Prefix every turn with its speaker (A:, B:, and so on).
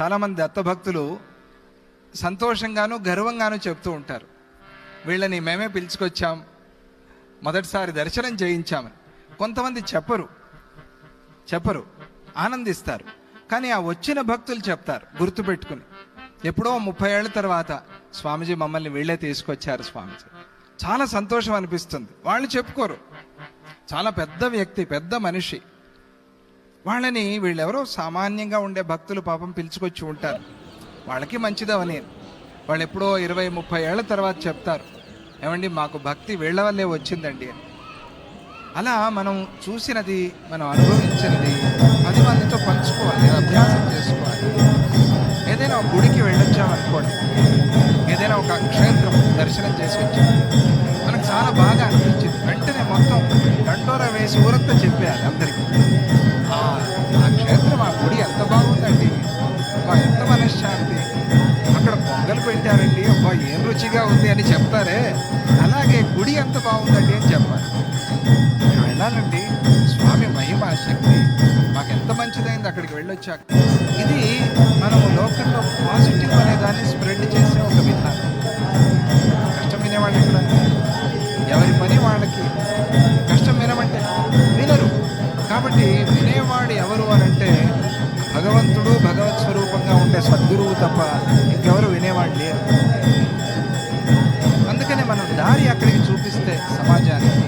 A: చాలామంది దత్తభక్తులు సంతోషంగాను గర్వంగాను చెప్తూ ఉంటారు. వీళ్ళని మేమే పిలుచుకొచ్చాం. మొదటిసారి దర్శనం చేయించామని. కొంతమంది చెప్పరు. చెప్పరు. ఆనందిస్తారు. కానీ ఆ వచ్చిన భక్తులు చెప్తారు గుర్తుపెట్టుకుని. ఎప్పుడో ముప్పై ఏళ్ళ తర్వాత స్వామిజీ మమ్మల్ని వీళ్ళే తీసుకొచ్చారు స్వామిజీ. చాలా సంతోషం అనిపిస్తుంది. వాళ్ళు చెప్పుకోరు. చాలా పెద్ద వ్యక్తి పెద్ద మనిషి. వాళ్ళని వీళ్ళెవరో సామాన్యంగా ఉండే భక్తులు పాపం పిలుచుకొచ్చి ఉంటారు. వాళ్ళకి మంచిదవని వాళ్ళు ఎప్పుడో ఇరవై ముప్పై ఏళ్ళ తర్వాత చెప్తారు. ఏమండి మాకు భక్తి వీళ్ళ వల్లే వచ్చిందండి అని. అలా మనం చూసినది మనం అనుభవించినది పది మందితో పంచుకోవాలి అభ్యాసం చేసుకోవాలి. ఏదైనా ఒక గుడికి వెళ్ళొచ్చామనుకోండి ఏదైనా ఒక క్షేత్రం దర్శనం చేసి వచ్చాం మనకు చాలా బాగా అనిపించింది. వెంటనే మొత్తం దండోరా వేసి ఊరంతా చెప్పేయాలి అందరికీ. అబ్బా ఎంత మనశ్శాంతి. అక్కడ పొంగలు పెట్టారండి. అబ్బా ఏం రుచిగా ఉంది అని చెప్తారే. అలాగే గుడి ఎంత బాగుందండి అని చెప్పాలి. వెళ్ళాలండి. స్వామి మహిమ శక్తి. మాకు ఎంత మంచిదైంది అక్కడికి వెళ్ళొచ్చాక. ఇది మనం లోకంలో పాజిటివ్ అనే దాన్ని స్ప్రెడ్ చేసే ఒక విధానం. కష్టం వినేవాళ్ళు ఇక్కడ. ఎవరి పని వాళ్ళకి కష్టం వినమంటే వినరు. కాబట్టి వినేవాడు ఎవరు అని అంటే భగవంతుడు అంటే సద్గురువు తప్ప ఇంకెవరు వినేవాళ్ళు లేరు. అందుకనే మనం దారి అక్కడికి చూపిస్తే సమాజానికి